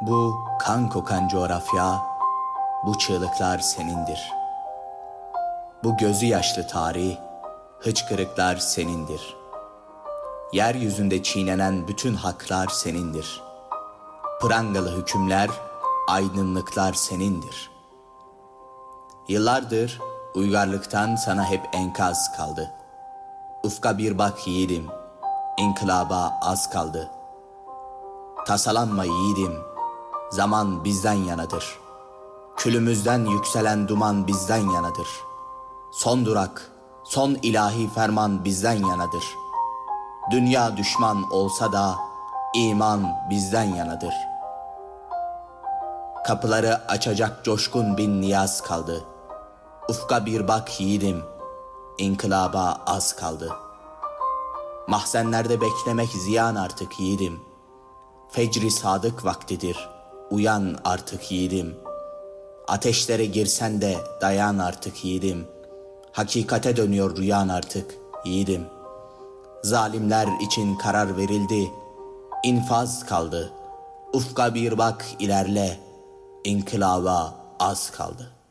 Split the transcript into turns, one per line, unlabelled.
Bu kan kokan coğrafya, bu çığlıklar senindir. Bu gözü yaşlı tarih, hıçkırıklar senindir. Yeryüzünde çiğnenen bütün haklar senindir. Prangalı hükümler, aydınlıklar senindir. Yıllardır uygarlıktan sana hep enkaz kaldı. Ufka bir bak yiğidim, inkılaba az kaldı. Tasalanma yiğidim, zaman bizden yanadır. Külümüzden yükselen duman bizden yanadır. Son durak, son ilahi ferman bizden yanadır. Dünya düşman olsa da iman bizden yanadır. Kapıları açacak coşkun bin niyaz kaldı. Ufka bir bak yiğidim, inkılaba az kaldı. Mahzenlerde beklemek ziyan artık yiğidim. Fecri sadık vaktidir, uyan artık yiğidim. Ateşlere girsen de dayan artık yiğidim. Hakikate dönüyor rüyan artık yiğidim. Zalimler için karar verildi, infaz kaldı. Ufka bir bak ilerle, inkılaba az kaldı.''